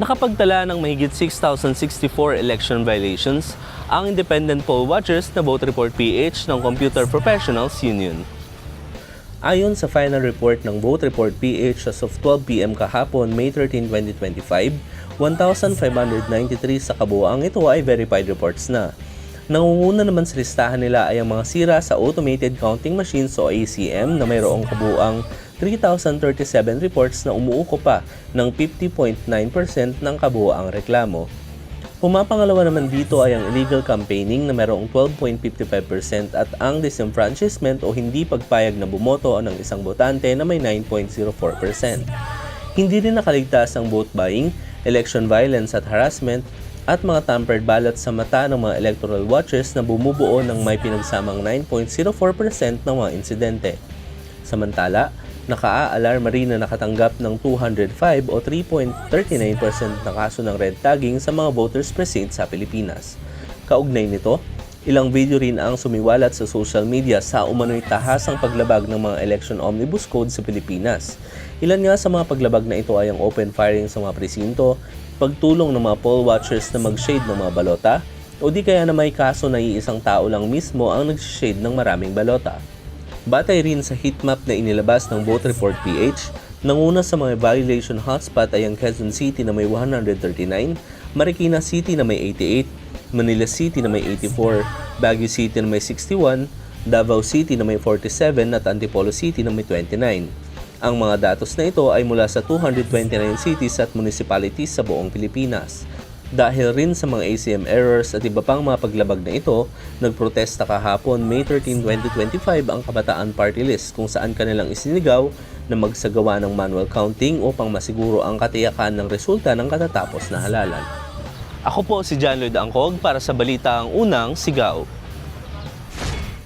Nakapagtala ng mahigit 6,064 election violations ang independent poll watchers na Vote Report PH ng Computer Professionals Union. Ayon sa final report ng Vote Report PH as of 12pm kahapon, May 13, 2025, 1,593 sa kabuuang ito ay verified reports na. Nangunguna naman sa listahan nila ay ang mga sira sa Automated Counting Machines o ACM na mayroong kabuuang 3,037 reports na umuuko pa ng 50.9% ng kabuuang reklamo. Pumapangalawa naman dito ay ang illegal campaigning na mayroong 12.55% at ang disenfranchisement o hindi pagpayag na bumoto ng isang botante na may 9.04%. Hindi rin nakaligtas ang vote buying, election violence at harassment at mga tampered ballots sa mata ng mga electoral watchers na bumubuo ng may pinagsamang 9.04% ng mga insidente. Samantala, naka-aalarma rin na nakatanggap ng 205 o 3.39% na kaso ng red tagging sa mga voters precinct sa Pilipinas. Kaugnay nito, ilang video rin ang sumiwalat sa social media sa umano'y tahasang paglabag ng mga election omnibus code sa Pilipinas. Ilan nga sa mga paglabag na ito ay ang open firing sa mga presinto, pagtulong ng mga poll watchers na mag-shade ng mga balota, o di kaya na may kaso na iisang tao lang mismo ang nag-shade ng maraming balota. Batay rin sa heatmap na inilabas ng Vote Report PH, nanguna sa mga violation hotspot ay ang Quezon City na may 139, Marikina City na may 88, Manila City na may 84, Baguio City na may 61, Davao City na may 47 at Antipolo City na may 29. Ang mga datos na ito ay mula sa 229 cities at municipalities sa buong Pilipinas. Dahil rin sa mga ACM errors at iba pang mga paglabag na ito, nagprotesta kahapon May 13, 2025 ang Kabataan Party List kung saan kanilang isinigaw na magsagawa ng manual counting upang masiguro ang katiyakan ng resulta ng katatapos na halalan. Ako po si John Lloyd Angkog para sa Balita ang Unang Sigaw.